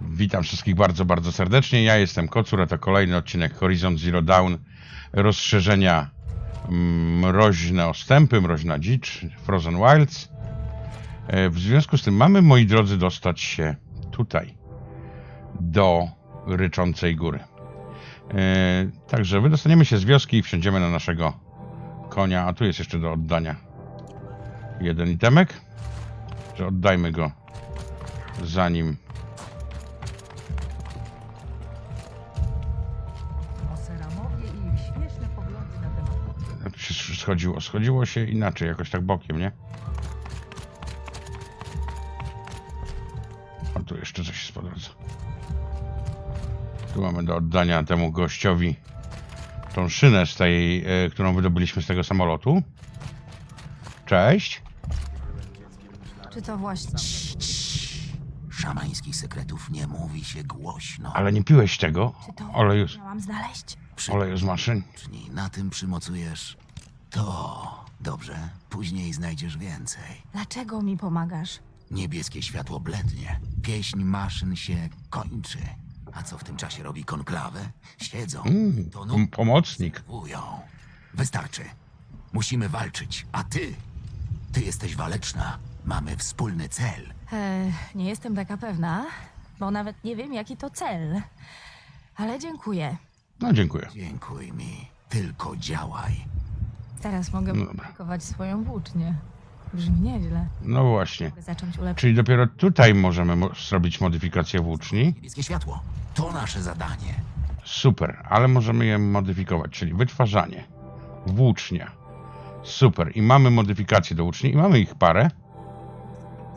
Witam wszystkich bardzo, bardzo serdecznie. Ja jestem Kocur, a to kolejny odcinek Horizon Zero Dawn. Rozszerzenia mm, Mroźne Ostępy, Mroźna Dzicz, Frozen Wilds. E, W związku z tym mamy, moi drodzy, dostać się tutaj, do Ryczącej Góry. E, Także wydostaniemy się z wioski i wsiądziemy na naszego konia, a tu jest jeszcze do oddania jeden itemek. Że oddajmy go zanim schodziło. Schodziło się inaczej, jakoś tak bokiem, nie? A tu jeszcze coś jest po drodze. Tu mamy do oddania temu gościowi tą szynę z tej, e, którą wydobyliśmy z tego samolotu. Cześć. Czy to właśnie... Szamańskich sekretów nie mówi się głośno. Ale nie piłeś tego Czy to oleju, z- miałam znaleźć? oleju z maszyn? Przynajmniej na tym przymocujesz. To dobrze, później znajdziesz więcej. Dlaczego mi pomagasz? Niebieskie światło blednie, pieśń maszyn się kończy. A co w tym czasie robi konklawę? Siedzą, Mm, pom- pomocnik. nutują. Wystarczy. Musimy walczyć, a ty? Ty jesteś waleczna. Mamy wspólny cel. E, nie jestem taka pewna, bo nawet nie wiem, jaki to cel. Ale dziękuję. No dziękuję. Dziękuj mi. Tylko działaj. Teraz mogę dobra. modyfikować swoją włócznię. Brzmi nieźle. No właśnie. Mogę zacząć ulepszać. Czyli dopiero tutaj możemy mo- zrobić modyfikację włóczni. Niebieskie światło. To nasze zadanie. Super, ale możemy je modyfikować, czyli wytwarzanie, włócznia. Super, i mamy modyfikacje do włóczni, i mamy ich parę.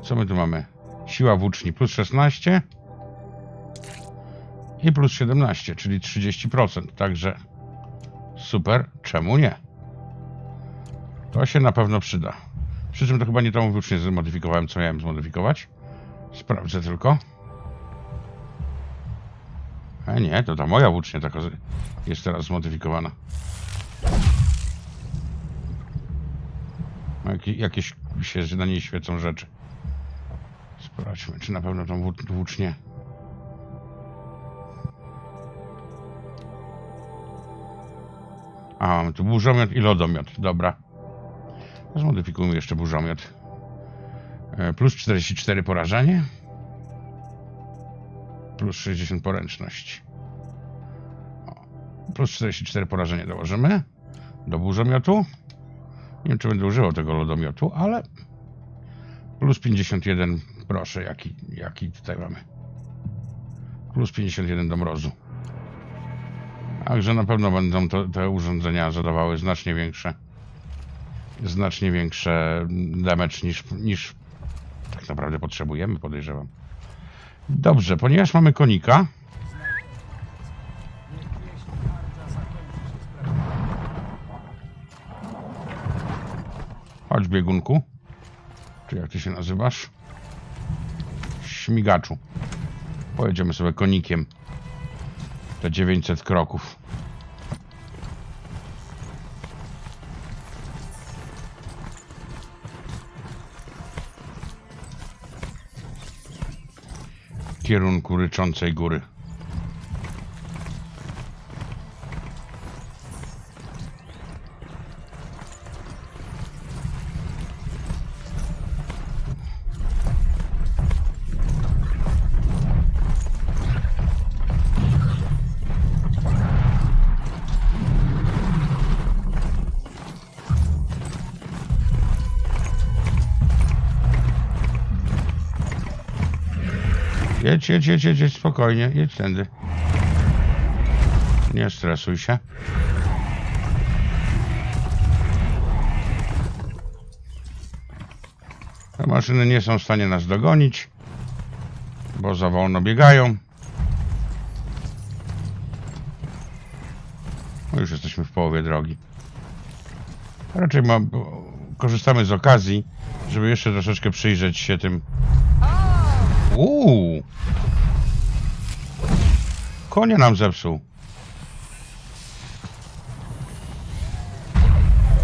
Co my tu mamy? Siła włóczni plus 16 i plus 17, czyli 30%. Także super, czemu nie? To się na pewno przyda. Przy czym to chyba nie tą włócznię zmodyfikowałem, co miałem zmodyfikować. Sprawdzę tylko. A nie, to ta moja włócznia taka jest teraz zmodyfikowana. Jakie, jakieś się na niej świecą rzeczy. Sprawdźmy, czy na pewno tą włó- włócznię. A, mamy tu burzomiot i lodomiot. Dobra. Zmodyfikujmy jeszcze burzomiot. E, Plus 44 porażenie plus 60 poręczność. O, plus 44 porażenie dołożymy do burzomiotu. Nie wiem, czy będę używał tego lodomiotu, ale plus 51, proszę, jaki, jaki tutaj mamy. Plus 51 do mrozu. Także na pewno będą to, te urządzenia zadawały znacznie większe znacznie większe damage niż, niż tak naprawdę potrzebujemy, podejrzewam. Dobrze, ponieważ mamy konika. Chodź biegunku. Czy jak ty się nazywasz? Śmigaczu. Pojedziemy sobie konikiem. Te 900 kroków. Kierunku ryczącej góry. Jedź, jedź, jedź, jedź, jedź spokojnie, jedź tędy. Nie stresuj się. Te maszyny nie są w stanie nas dogonić, bo za wolno biegają. No już jesteśmy w połowie drogi. Raczej ma, korzystamy z okazji, żeby jeszcze troszeczkę przyjrzeć się tym Uuu konie nam zepsuł.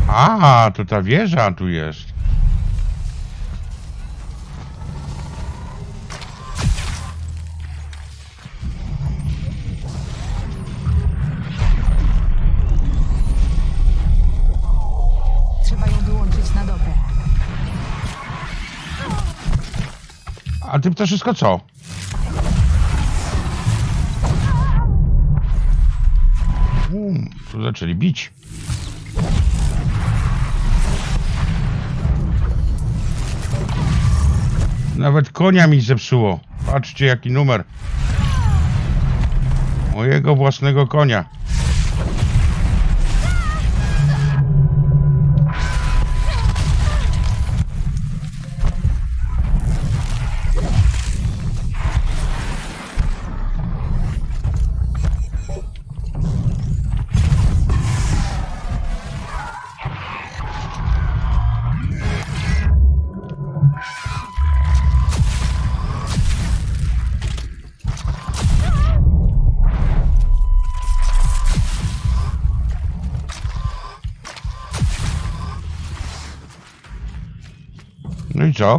A, to ta wieża tu jest. Trzeba ją na. A ty to wszystko co? Zaczęli bić. Nawet konia mi zepsuło. Patrzcie jaki numer. Mojego własnego konia.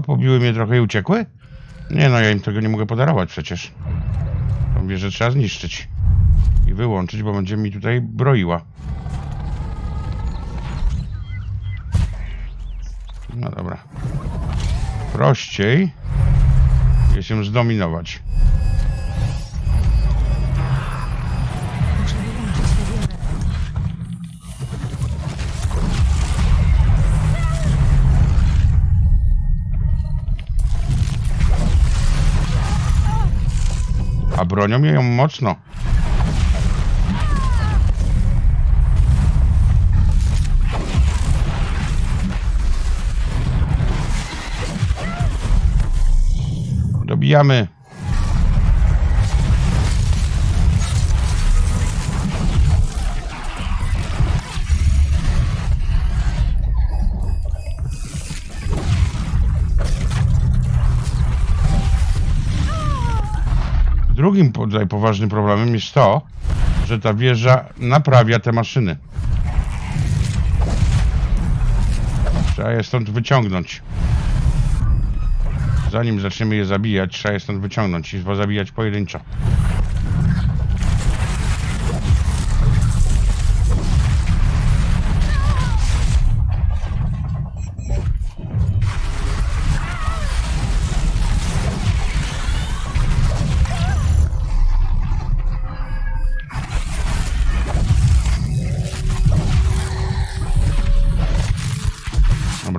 Pobiły mnie trochę i uciekły? Nie no, ja im tego nie mogę podarować przecież. To wie, że trzeba zniszczyć. I wyłączyć, bo będzie mi tutaj broiła. No dobra. Prościej jest ją zdominować. A bronią ją mocno. Dobijamy. Drugim tutaj poważnym problemem jest to, że ta wieża naprawia te maszyny. Trzeba je stąd wyciągnąć. Zanim zaczniemy je zabijać, trzeba je stąd wyciągnąć i zabijać pojedynczo.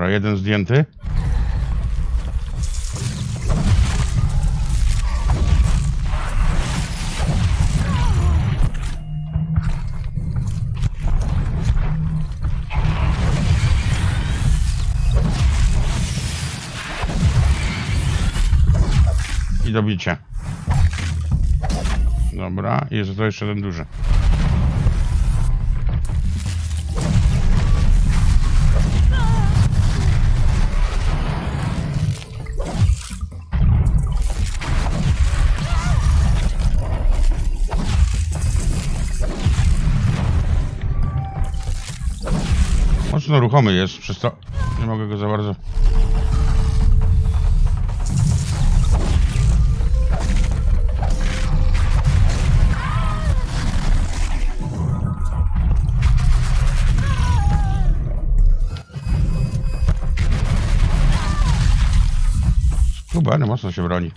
Dobra, jeden zdjęty. I dobicie. Dobra, jest to jeszcze jeden duży. Mocno ruchomy jest, przez to nie mogę go za bardzo. Skubany mocno się broni.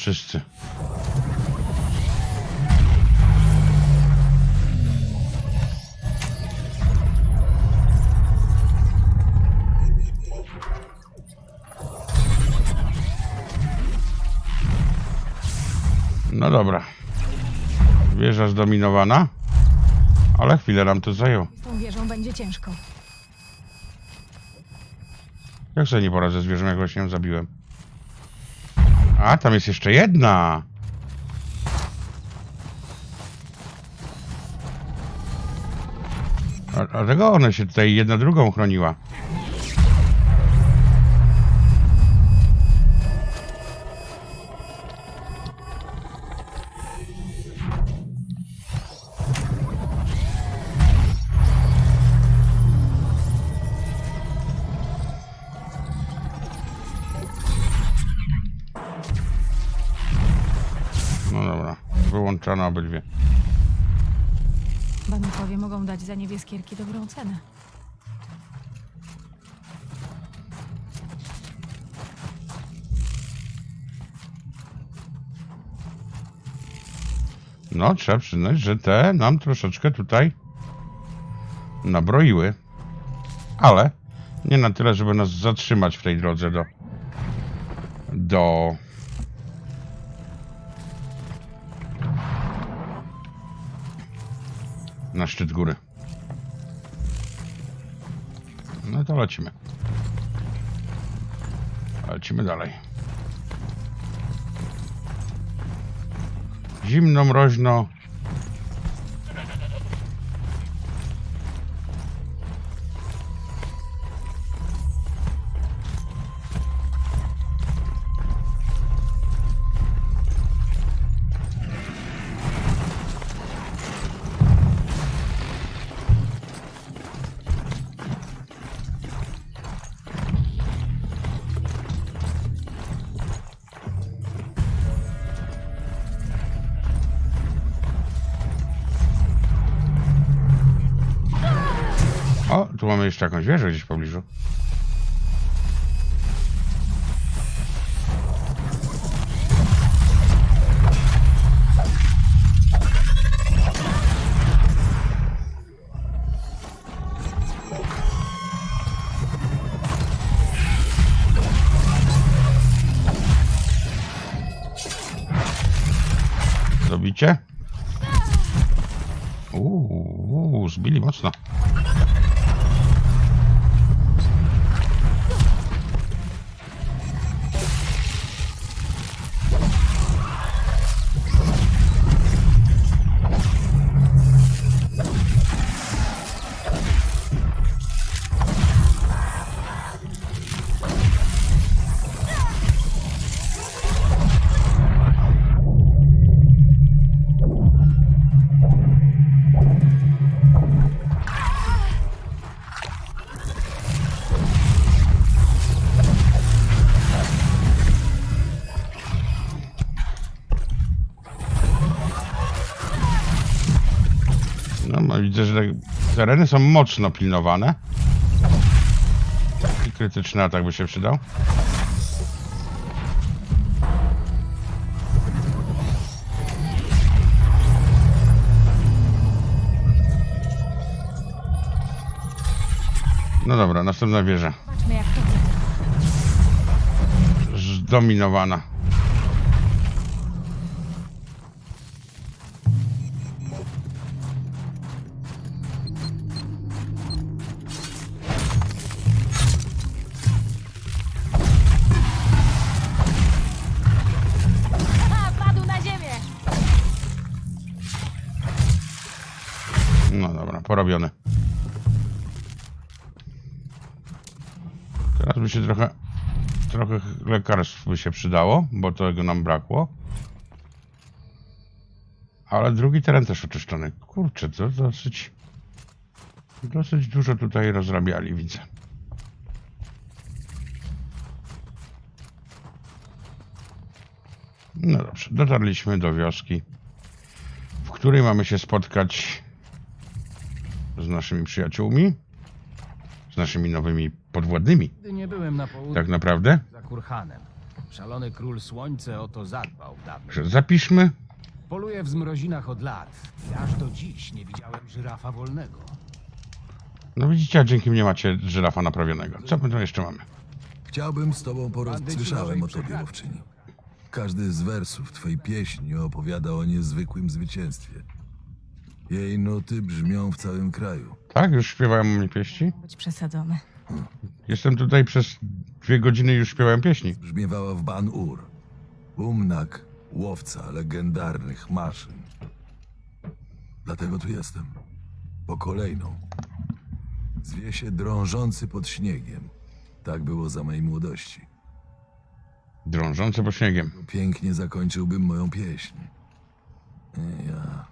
Wszyscy. No dobra. Wieża zdominowana. Ale chwilę nam to zajęło. Z tą wieżą będzie ciężko. Jak sobie nie poradzę z wieżą, jak właśnie ją zabiłem? A, tam jest jeszcze jedna. Dlaczego ona się tutaj jedna drugą chroniła? Wyłączone obydwie. Bandytowie mogą dać za niebieskierki dobrą cenę. No, trzeba przyznać, że te nam troszeczkę tutaj nabroiły. Ale nie na tyle, żeby nas zatrzymać w tej drodze do. do. Na szczyt góry. No to lecimy. Lecimy dalej. Zimno, mroźno. Jeszcze jakąś wieżę gdzieś w pobliżu. Dobicie? Uuu, uuu, zbili mocno. Widzę, że te tereny są mocno pilnowane. I krytyczny atak by się przydał. No dobra, następna wieża. Zdominowana. No dobra, porobione. Teraz by się trochę, trochę lekarstw by się przydało, bo tego nam brakło. Ale drugi teren też oczyszczony. Kurczę, to dosyć, dosyć dużo tutaj rozrabiali, widzę. No dobrze, dotarliśmy do wioski, w której mamy się spotkać z naszymi przyjaciółmi, z naszymi nowymi podwładnymi, nie byłem na południu tak naprawdę. za Kurhanem. Szalony król słońce o to zadbał dawno. Także zapiszmy. Poluję w zmrozinach od lat i aż do dziś nie widziałem żyrafa wolnego. No widzicie, a dzięki mnie macie żyrafa naprawionego. Co my tu jeszcze mamy? Chciałbym z tobą porozmawiać. Słyszałem o tobie, łowczyni. Każdy z wersów twojej pieśni opowiada o niezwykłym zwycięstwie. Jej nuty brzmią w całym kraju. Tak, już śpiewają mnie pieśni. Być przesadzony. Jestem tutaj przez dwie godziny i już śpiewałem pieśni. Brzmiewała w Ban-Ur. Umnak, łowca legendarnych maszyn. Dlatego tu jestem. Po kolejną. Zwie się Drążący pod śniegiem. Tak było za mojej młodości. Drążące po śniegiem. Pięknie zakończyłbym moją pieśń. Ja.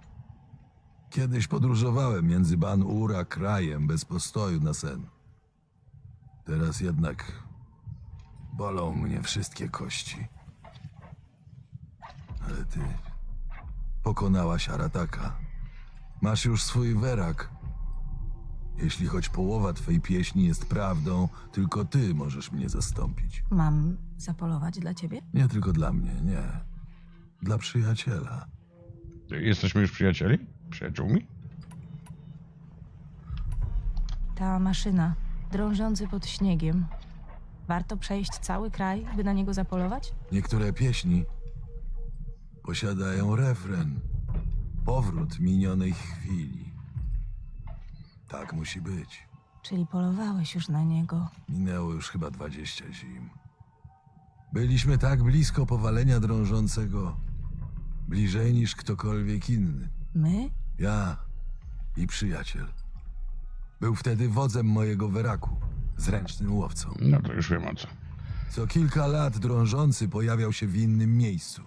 Kiedyś podróżowałem między Ban Ur a krajem bez postoju na sen. Teraz jednak bolą mnie wszystkie kości. Ale ty pokonałaś Arataka. Masz już swój werak. Jeśli choć połowa twej pieśni jest prawdą, tylko ty możesz mnie zastąpić. Mam zapolować dla ciebie? Nie tylko dla mnie, nie. Dla przyjaciela. Jesteśmy już przyjacieli? Przyjaciółmi? Ta maszyna, drążący pod śniegiem. Warto przejść cały kraj, by na niego zapolować? Niektóre pieśni posiadają refren. Powrót minionej chwili. Tak musi być. Czyli polowałeś już na niego. Minęło już chyba 20 zim. Byliśmy tak blisko powalenia drążącego. Bliżej niż ktokolwiek inny. My? Ja i przyjaciel. Był wtedy wodzem mojego weraku, zręcznym łowcą. No to już wiem o co. Co kilka lat drążący pojawiał się w innym miejscu.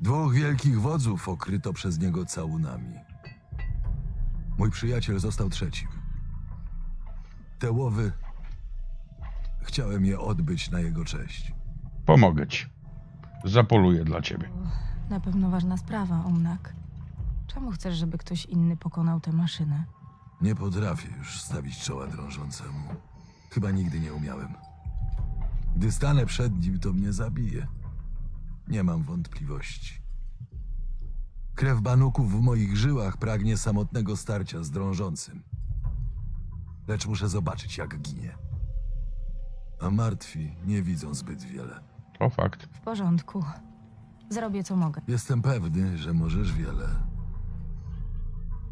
Dwóch wielkich wodzów okryto przez niego całunami. Mój przyjaciel został trzecim. Te łowy. Chciałem je odbyć na jego cześć. Pomogę ci. Zapoluję dla ciebie. Na pewno ważna sprawa, Omnak. Czemu chcesz, żeby ktoś inny pokonał tę maszynę? Nie potrafię już stawić czoła drążącemu. Chyba nigdy nie umiałem. Gdy stanę przed nim, to mnie zabije. Nie mam wątpliwości. Krew banuków w moich żyłach pragnie samotnego starcia z drążącym. Lecz muszę zobaczyć, jak ginie. A martwi nie widzą zbyt wiele. To fakt. W porządku. Zrobię co mogę. Jestem pewny, że możesz wiele.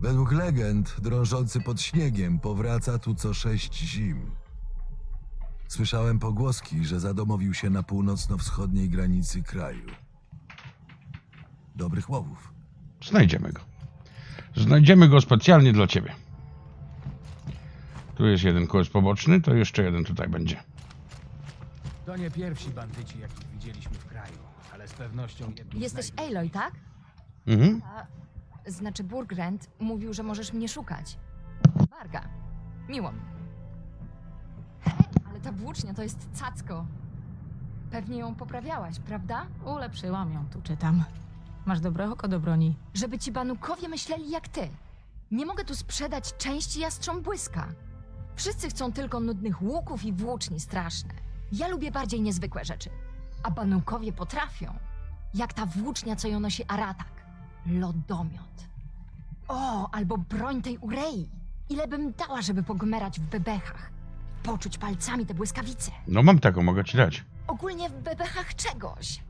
Według legend, drążący pod śniegiem powraca tu co sześć zim. Słyszałem pogłoski, że zadomowił się na północno-wschodniej granicy kraju. Dobrych łowów. Znajdziemy go. Znajdziemy go specjalnie dla ciebie. Tu jest jeden quest poboczny, to jeszcze jeden tutaj będzie. To nie pierwsi bandyci, jakich widzieliśmy w kraju, ale z pewnością jedni z Jesteś Aloy, tak? Mhm. Znaczy Burgrend mówił, że możesz mnie szukać. Warga. Miło mi. Hej, ale ta włócznia to jest cacko. Pewnie ją poprawiałaś, prawda? Ulepszyłam ją, tu czytam. Masz dobre oko do broni. Żeby ci banukowie myśleli jak ty. Nie mogę tu sprzedać części jastrząbłyska. Wszyscy chcą tylko nudnych łuków i włóczni straszne. Ja lubię bardziej niezwykłe rzeczy. A banukowie potrafią. Jak ta włócznia, co ją nosi Aratak. Lodomiot. O, albo broń tej Urei. Ile bym dała, żeby pogmerać w bebechach. Poczuć palcami te błyskawice. No mam taką, mogę ci dać. Ogólnie w bebechach czegoś.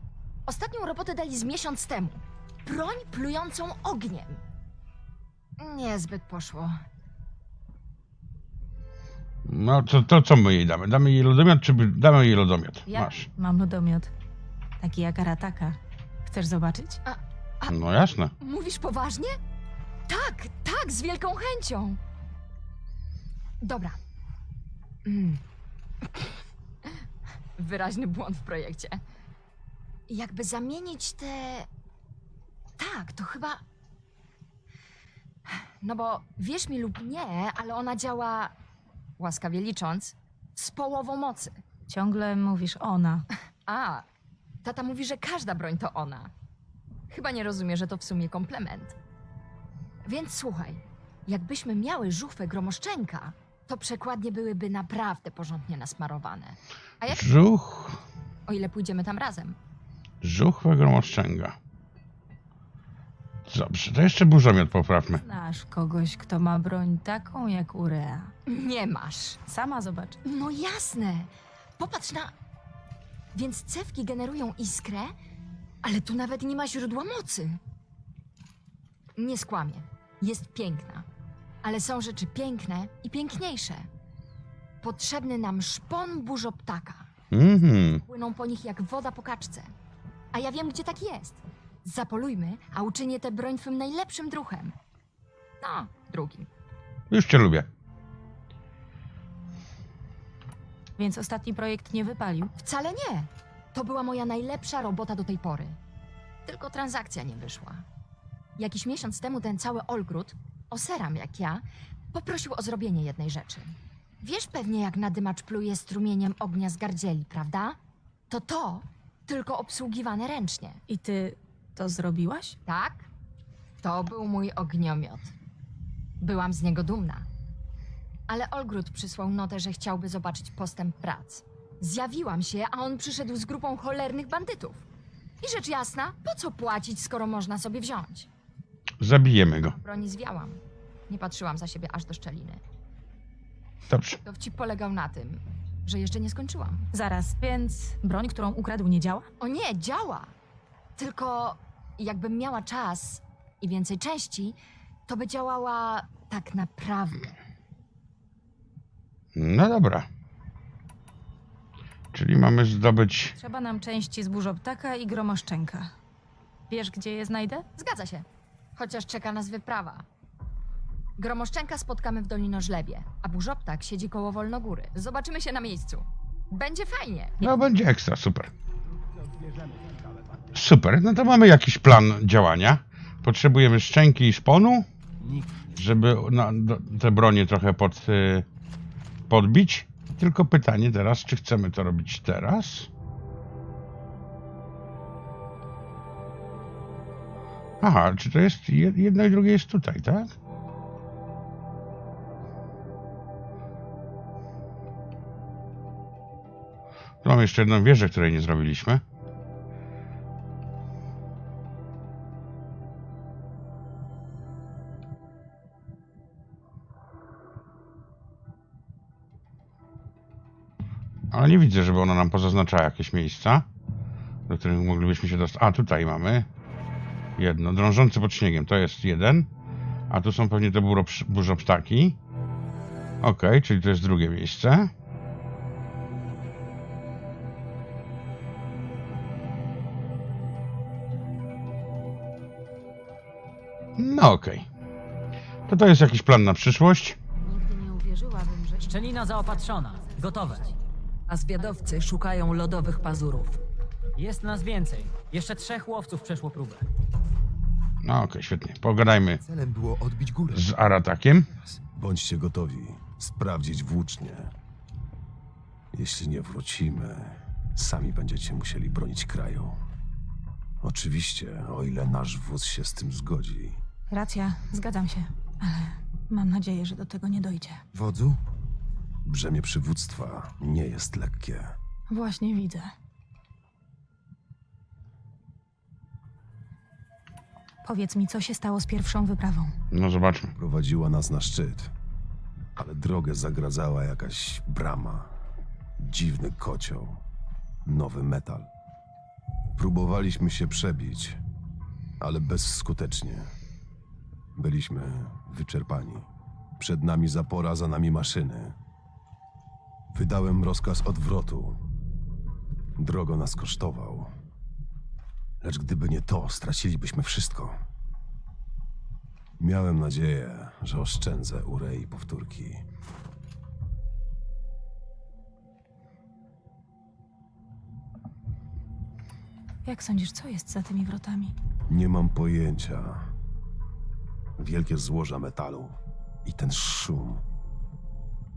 Ostatnią robotę dali z miesiąc temu. Broń plującą ogniem. Niezbyt poszło. No to, to co my jej damy? Damy jej lodomiot, czy by- damy jej lodomiot? Ja Masz. mam lodomiot. Taki jak Arataka. Chcesz zobaczyć? No jasne. Mówisz poważnie? Tak, tak, z wielką chęcią. Dobra. Mm. Wyraźny błąd w projekcie. Jakby zamienić te. Tak, to chyba. No bo wierz mi lub nie, ale ona działa, łaskawie licząc, z połową mocy. Ciągle mówisz ona. A, tata mówi, że każda broń to ona. Chyba nie rozumie, że to w sumie komplement. Więc słuchaj, jakbyśmy miały żuchwę gromoszczenka, to przekładnie byłyby naprawdę porządnie nasmarowane. A jak, Żuch, o ile pójdziemy tam razem? żuchwa gromoszczęga. Dobrze, to jeszcze burzomiot poprawmy. Znasz kogoś, kto ma broń taką jak Urea. Nie masz. Sama zobacz. No jasne. Popatrz na... Więc cewki generują iskrę, ale tu nawet nie ma źródła mocy. Nie skłamię. Jest piękna. Ale są rzeczy piękne i piękniejsze. Potrzebny nam szpon burzoptaka. Mhm. Płyną po nich jak woda po kaczce. A ja wiem, gdzie tak jest. Zapolujmy, a uczynię tę broń twym najlepszym druhem. No, drugim. Już cię lubię. Więc ostatni projekt nie wypalił. Wcale nie. To była moja najlepsza robota do tej pory. Tylko transakcja nie wyszła. Jakiś miesiąc temu ten cały Olgród, oseram jak ja, poprosił o zrobienie jednej rzeczy. Wiesz pewnie, jak nadymacz pluje strumieniem ognia z gardzieli, prawda? To to, tylko obsługiwane ręcznie. I ty to zrobiłaś? Tak? To był mój ogniomiot. Byłam z niego dumna. Ale Olgród przysłał notę, że chciałby zobaczyć postęp prac. Zjawiłam się, a on przyszedł z grupą cholernych bandytów. I rzecz jasna, po co płacić, skoro można sobie wziąć? Zabijemy go. Broni zwiałam. Nie patrzyłam za siebie aż do szczeliny. Dobrze. Dowcip polegał na tym, że jeszcze nie skończyłam. Zaraz, więc broń, którą ukradł, nie działa? O nie, działa! Tylko jakbym miała czas i więcej części, to by działała tak naprawdę. No dobra. Czyli mamy zdobyć. Trzeba nam części z burzoptaka i gromoszczenka. Wiesz, gdzie je znajdę? Zgadza się. Chociaż czeka nas wyprawa. Gromoszczenka spotkamy w Dolinożlebie, a burzoptak siedzi koło Wolnogóry. Zobaczymy się na miejscu. Będzie fajnie. No będzie ekstra, super. Super, no to mamy jakiś plan działania. Potrzebujemy szczęki i szponu, żeby na, do, te bronie trochę pod, y, podbić. Tylko pytanie teraz, czy chcemy to robić teraz? Aha, czy to jest je- jedno i drugie jest tutaj, tak? Mam jeszcze jedną wieżę, której nie zrobiliśmy. Ale nie widzę, żeby ona nam pozaznaczała jakieś miejsca, do których moglibyśmy się dostać. A, tutaj mamy jedno. Drążący pod śniegiem, to jest jeden. A tu są pewnie te burop- burzoptaki. Okej, czyli to jest drugie miejsce. No okej. To to jest jakiś plan na przyszłość. Nigdy nie uwierzyłabym, że... Szczelina zaopatrzona. Gotowe. A zwiadowcy szukają lodowych pazurów. Jest nas więcej. Jeszcze trzech łowców przeszło próbę. No okej, świetnie. Pogadajmy Celem było odbić górę. z Aratakiem. Bądźcie gotowi sprawdzić włócznie. Jeśli nie wrócimy, sami będziecie musieli bronić kraju. Oczywiście, o ile nasz wódz się z tym zgodzi. Racja, zgadzam się. Ale mam nadzieję, że do tego nie dojdzie. Wodzu? Brzemię przywództwa nie jest lekkie. Właśnie widzę. Powiedz mi, co się stało z pierwszą wyprawą. No zobaczmy. Prowadziła nas na szczyt, ale drogę zagradzała jakaś brama. Dziwny kocioł. Nowy metal. Próbowaliśmy się przebić, ale bezskutecznie. Byliśmy wyczerpani. Przed nami zapora, za nami maszyny. Wydałem rozkaz odwrotu. Drogo nas kosztował. Lecz gdyby nie to, stracilibyśmy wszystko. Miałem nadzieję, że oszczędzę Urei powtórki. Jak sądzisz, co jest za tymi wrotami? Nie mam pojęcia. Wielkie złoża metalu i ten szum.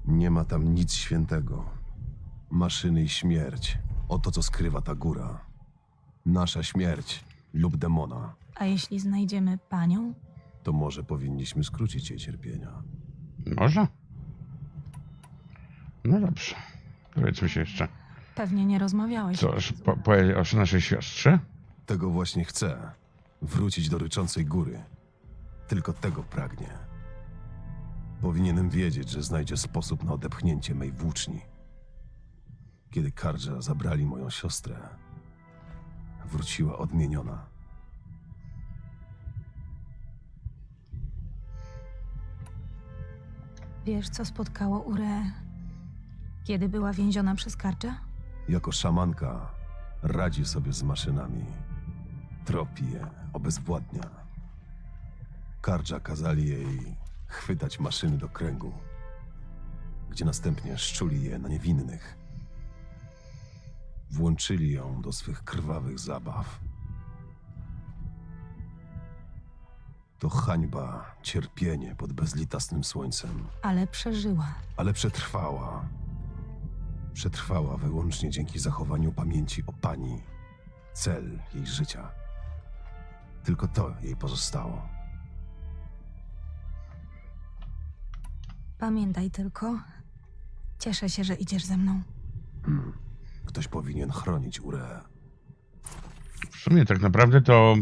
Nie ma tam nic świętego. Maszyny i śmierć. Oto co skrywa ta góra. Nasza śmierć lub demona. A jeśli znajdziemy panią? To może powinniśmy skrócić jej cierpienia. Może? No dobrze. Powiedzmy się jeszcze. Pewnie nie rozmawiałeś. Coś po, po, o naszej siostrze? Tego właśnie chcę. Wrócić do ryczącej góry. Tylko tego pragnie. Powinienem wiedzieć, że znajdzie sposób na odepchnięcie mej włóczni. Kiedy Kardża zabrali moją siostrę, wróciła odmieniona. Wiesz, co spotkało Ure, kiedy była więziona przez Karcza? Jako szamanka radzi sobie z maszynami. Tropi je, obezwładnia. Kardża kazali jej chwytać maszyny do kręgu, gdzie następnie szczuli je na niewinnych. Włączyli ją do swych krwawych zabaw. To hańba, cierpienie pod bezlitosnym słońcem, Ale przeżyła. ale przetrwała. Przetrwała wyłącznie dzięki zachowaniu pamięci o pani, cel jej życia. Tylko to jej pozostało. Pamiętaj tylko. Cieszę się, że idziesz ze mną. Ktoś powinien chronić Ureę. W sumie tak naprawdę to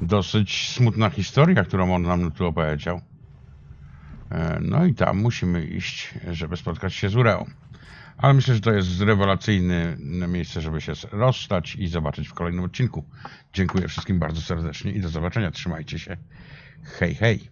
dosyć smutna historia, którą on nam tu opowiedział. E, No i tam musimy iść, żeby spotkać się z Ureą. Ale myślę, że to jest rewelacyjne miejsce, żeby się rozstać i zobaczyć w kolejnym odcinku. Dziękuję wszystkim bardzo serdecznie i do zobaczenia. Trzymajcie się. Hej, hej.